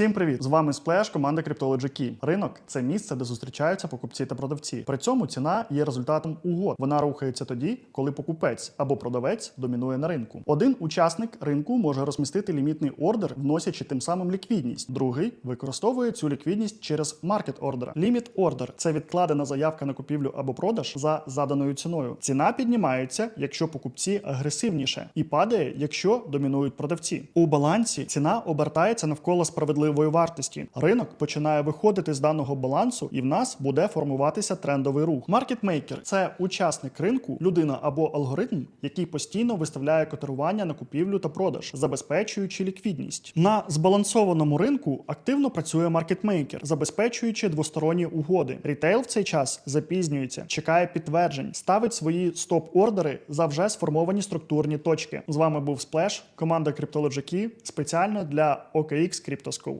Всім привіт! З вами Сплеш, команда Cryptology Key. Ринок це місце, де зустрічаються покупці та продавці. При цьому ціна є результатом угод. Вона рухається тоді, коли покупець або продавець домінує на ринку. Один учасник ринку може розмістити лімітний ордер, вносячи тим самим ліквідність. Другий використовує цю ліквідність через маркет ордера. Ліміт ордер це відкладена заявка на купівлю або продаж за заданою ціною. Ціна піднімається, якщо покупці агресивніше, і падає, якщо домінують продавці. У балансі ціна обертається навколо справедливої вартості. Ринок починає виходити з даного балансу, і в нас буде формуватися трендовий рух. Маркетмейкер це учасник ринку, людина або алгоритм, який постійно виставляє котирування на купівлю та продаж, забезпечуючи ліквідність. На збалансованому ринку активно працює маркетмейкер, забезпечуючи двосторонні угоди. Рітейл в цей час запізнюється, чекає підтверджень, ставить свої стоп-ордери за вже сформовані структурні точки. З вами був Сплеш, команда Cryptology спеціально для OKX Crypto.